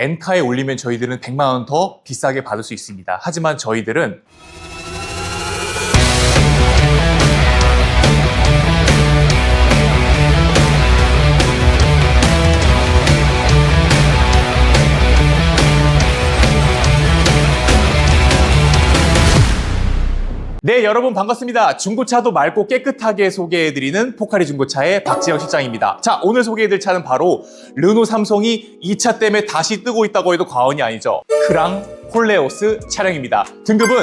엔카에 올리면 저희들은 100만 원 더 비싸게 받을 수 있습니다. 하지만 저희들은 네, 여러분 반갑습니다. 중고차도 맑고 깨끗하게 소개해드리는 포카리 중고차의 박지영 실장입니다. 자, 오늘 소개해드릴 차는 바로 르노 삼성이 이 차 때문에 다시 뜨고 있다고 해도 과언이 아니죠. 크랑 콜레오스 차량입니다. 등급은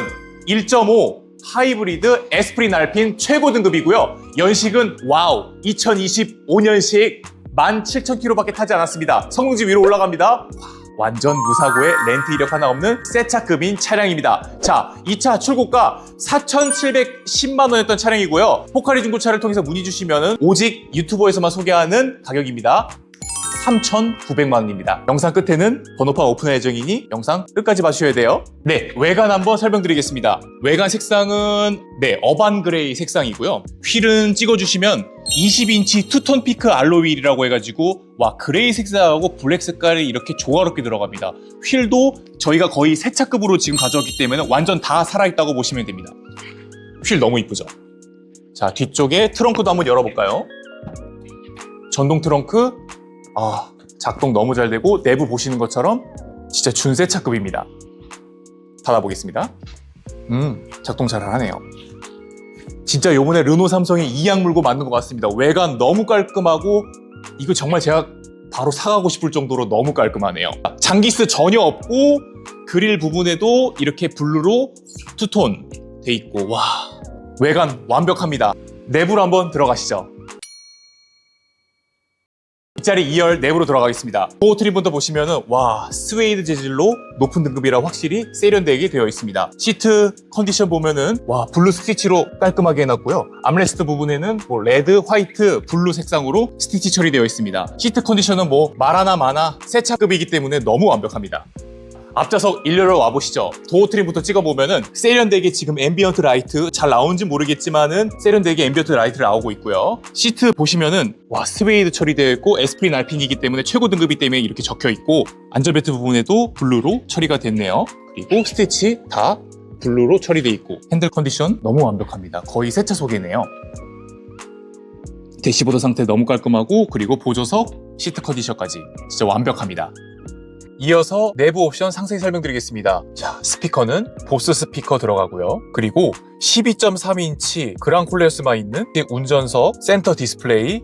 1.5 하이브리드 에스프린 알핀 최고 등급이고요. 연식은 와우 2025년식 17,000km밖에 타지 않았습니다. 성능지 위로 올라갑니다. 완전 무사고에 렌트 이력 하나 없는 새 차급인 차량입니다. 자, 이 차 출고가 4,710만 원이었던 차량이고요. 포카리 중고차를 통해서 문의 주시면 오직 유튜버에서만 소개하는 가격입니다. 3,900만 원입니다. 영상 끝에는 번호판 오픈할 예정이니 영상 끝까지 봐주셔야 돼요. 네, 외관 한번 설명드리겠습니다. 외관 색상은 네, 어반 그레이 색상이고요. 휠은 찍어주시면 20인치 투톤 피크 알로이라고 해가지고 와 그레이 색상하고 블랙 색깔이 이렇게 조화롭게 들어갑니다. 휠도 저희가 거의 새 차급으로 지금 가져왔기 때문에 완전 다 살아있다고 보시면 됩니다. 휠 너무 이쁘죠? 자 뒤쪽에 트렁크도 한번 열어볼까요? 전동 트렁크 아 작동 너무 잘 되고 내부 보시는 것처럼 진짜 준새 차급입니다. 닫아보겠습니다. 음 작동 잘 하네요. 진짜 요번에 르노 삼성이 이악 물고 만든 것 같습니다. 외관 너무 깔끔하고 이거 정말 제가 바로 사가고 싶을 정도로 너무 깔끔하네요. 장기스 전혀 없고 그릴 부분에도 이렇게 블루로 투톤 돼 있고 와 외관 완벽합니다. 내부로 한번 들어가시죠. 뒷자리 2열 내부로 들어가겠습니다. 도어 트림부터 보시면은 와 스웨이드 재질로 높은 등급이라 확실히 세련되게 되어 있습니다. 시트 컨디션 보면은 와 블루 스티치로 깔끔하게 해놨고요. 암레스트 부분에는 뭐 레드, 화이트, 블루 색상으로 스티치 처리되어 있습니다. 시트 컨디션은 뭐 말하나 마나 새 차급이기 때문에 너무 완벽합니다. 앞좌석 일렬로 와보시죠. 도어 트림부터 찍어보면은 세련되게 지금 앰비언트 라이트 잘 나오는지 모르겠지만은 세련되게 앰비언트 라이트 나오고 있고요. 시트 보시면은 와 스웨이드 처리되어 있고 에스프린 알핀이기 때문에 최고 등급이 때문에 이렇게 적혀 있고 안전벨트 부분에도 블루로 처리가 됐네요. 그리고 스티치 다 블루로 처리되어 있고 핸들 컨디션 너무 완벽합니다. 거의 새 차 소개네요. 대시보드 상태 너무 깔끔하고 그리고 보조석 시트 컨디션까지 진짜 완벽합니다. 이어서 내부 옵션 상세히 설명드리겠습니다. 자, 스피커는 보스 스피커 들어가고요. 그리고 12.3인치 그랑콜레스만 있는 운전석, 센터 디스플레이,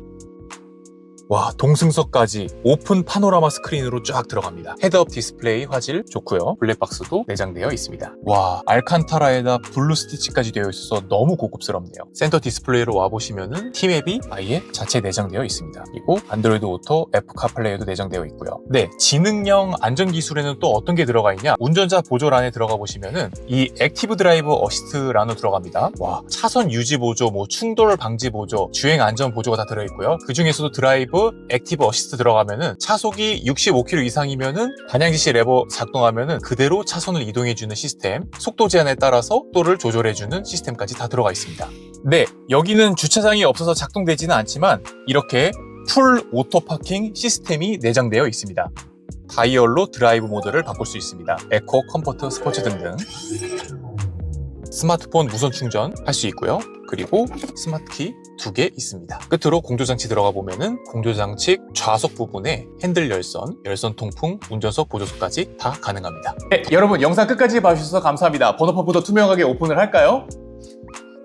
와 동승석까지 오픈 파노라마 스크린으로 쫙 들어갑니다. 헤드업 디스플레이 화질 좋고요. 블랙박스도 내장되어 있습니다. 와 알칸타라에다 블루 스티치까지 되어 있어서 너무 고급스럽네요. 센터 디스플레이로 와 보시면은 티맵이 아예 자체 내장되어 있습니다. 그리고 안드로이드 오토, 애플 카플레이도 내장되어 있고요. 네, 지능형 안전 기술에는 또 어떤 게 들어가 있냐? 운전자 보조란에 들어가 보시면은 이 액티브 드라이브 어시스트란으로 들어갑니다. 와 차선 유지 보조, 뭐 충돌 방지 보조, 주행 안전 보조가 다 들어 있고요. 그 중에서도 드라이브 액티브 어시스트 들어가면은 차속이 65km 이상이면은 반향 지시 레버 작동하면은 그대로 차선을 이동해주는 시스템, 속도 제한에 따라서 속도를 조절해주는 시스템까지 다 들어가 있습니다. 네, 여기는 주차장이 없어서 작동되지는 않지만 이렇게 풀 오토 파킹 시스템이 내장되어 있습니다. 다이얼로 드라이브 모드를 바꿀 수 있습니다. 에코, 컴포트, 스포츠 등등. 스마트폰 무선 충전 할 수 있고요. 그리고 스마트키 두 개 있습니다. 끝으로 공조장치 들어가 보면은 공조장치 좌석 부분에 핸들 열선, 열선 통풍, 운전석 보조석까지 다 가능합니다. 네, 여러분 영상 끝까지 봐주셔서 감사합니다. 번호판부터 투명하게 오픈을 할까요?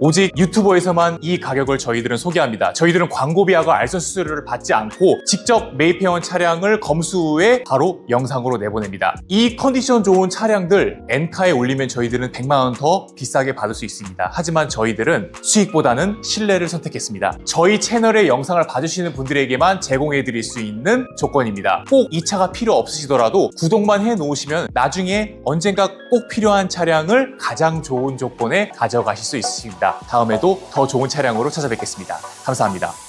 오직 유튜버에서만 이 가격을 저희들은 소개합니다. 저희들은 광고비하고 알선 수수료를 받지 않고 직접 매입해온 차량을 검수 후에 바로 영상으로 내보냅니다. 이 컨디션 좋은 차량들 엔카에 올리면 저희들은 100만 원 더 비싸게 받을 수 있습니다. 하지만 저희들은 수익보다는 신뢰를 선택했습니다. 저희 채널의 영상을 봐주시는 분들에게만 제공해 드릴 수 있는 조건입니다. 꼭 이 차가 필요 없으시더라도 구독만 해 놓으시면 나중에 언젠가 꼭 필요한 차량을 가장 좋은 조건에 가져가실 수 있습니 다. 다음에도 더 좋은 차량으로 찾아뵙겠습니다. 감사합니다.